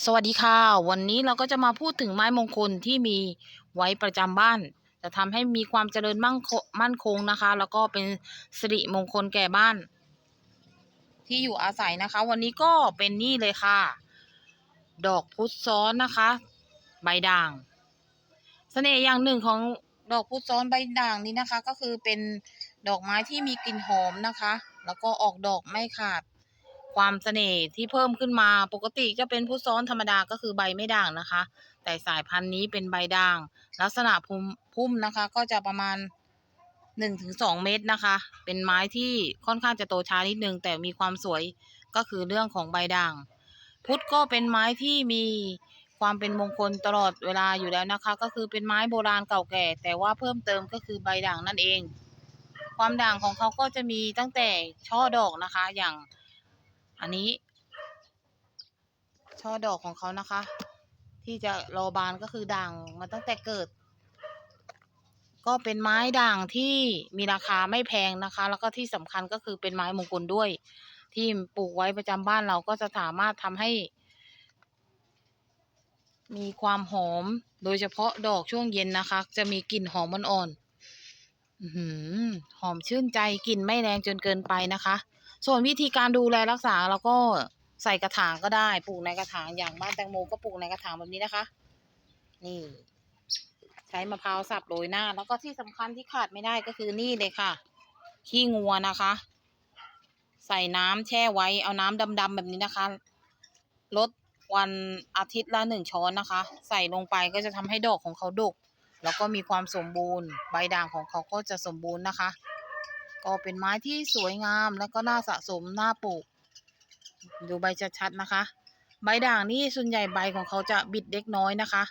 สวัสดีค่ะ วันนี้เราก็จะมาพูดถึงไม้มงคลที่มีไว้ประจำบ้าน จะทำให้มีความเจริญมั่งมั่นคงนะคะ แล้วก็เป็นสิริมงคลแก่บ้าน ที่อยู่อาศัยนะคะ วันนี้ก็เป็นนี่เลยค่ะ ดอกพุธซ้อนนะคะ ใบด่างเสน่ห์อย่างหนึ่งของดอกพุธซ้อนใบด่างนี้นะคะ ก็คือเป็นดอกไม้ที่มีกลิ่นหอมนะคะ แล้วก็ออกดอกไม่ขาด ความเสน่ห์ที่เพิ่มขึ้นมาปกติจะเป็นพุทซ้อนธรรมดาก็คือใบไม่ด่างนะคะ แต่สายพันธุ์นี้เป็นใบด่าง ลักษณะพุ่มพุ่มนะคะก็จะประมาณหนึ่งถึงสองเมตรนะคะ เป็นไม้ที่ค่อนข้างจะโตช้านิดนึง แต่มีความสวยก็คือเรื่องของใบด่าง พุทธก็เป็นไม้ที่มีความเป็นมงคลตลอดเวลาอยู่แล้วนะคะ ก็คือเป็นไม้โบราณเก่าแก่ แต่ว่าเพิ่มเติมก็คือใบด่างนั่นเอง ความด่างของเขาก็จะมีตั้งแต่ช่อดอกนะคะอย่าง อันนี้ ช่อดอกของเขานะคะ ที่จะรอบานก็คือด่างมาตั้งแต่เกิด ก็เป็นไม้ด่างที่มีราคาไม่แพงนะคะ แล้วก็ที่สำคัญก็คือเป็นไม้มงคลด้วย ที่ปลูกไว้ประจำบ้านเราก็จะสามารถทำให้ มีความหอมโดยเฉพาะดอกช่วงเย็นนะคะ จะมีกลิ่นหอมอ่อนๆอื้อหือหอมชื่นใจกลิ่นไม่แรงจนเกินไปนะคะ ส่วนวิธีการดูแลรักษาเราก็ใส่กระถางก็ได้ ปลูกในกระถางอย่างบ้านแตงโมก็ปลูกในกระถางแบบนี้นะคะ นี่ ใช้มะพร้าวสับโรยหน้า แล้วก็ที่สำคัญที่ขาดไม่ได้ก็คือนี่เลยค่ะ ขี้งัวนะคะ ใส่น้ำแช่ไว้เอาน้ำดำๆแบบนี้นะคะลดวันอาทิตย์ละหนึ่งช้อนนะคะ ใส่ลงไปก็จะทำให้ดอกของเขาดก แล้วก็มีความสมบูรณ์ ใบด่างของเขาก็จะสมบูรณ์นะคะ ก็เป็นไม้ที่สวยงามแล้วก็น่าสะสมน่าปลูก ดูใบชัดๆนะคะ ใบด่างนี่ส่วนใหญ่ใบของเขาจะบิดเล็กน้อยนะคะ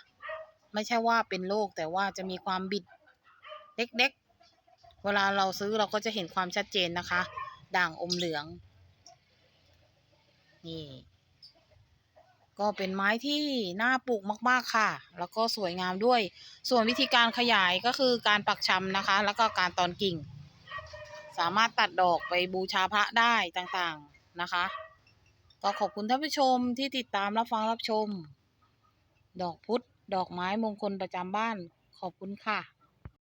ไม่ใช่ว่าเป็นโรคแต่ว่าจะมีความบิดเล็กๆ เวลาเราซื้อเราก็จะเห็นความชัดเจนนะคะ ด่างอมเหลือง นี่ ก็เป็นไม้ที่น่าปลูกมาก ๆค่ะ แล้วก็สวยงามด้วย ส่วนวิธีการขยายก็คือการปักชำนะคะ แล้วก็การตอนกิ่ง สามารถตัดดอกไปบูชาพระได้ต่างๆนะคะ ก็ขอบคุณท่านผู้ชมที่ติดตามรับฟังรับชม ดอกพุธดอกไม้มงคลประจำบ้านขอบคุณค่ะ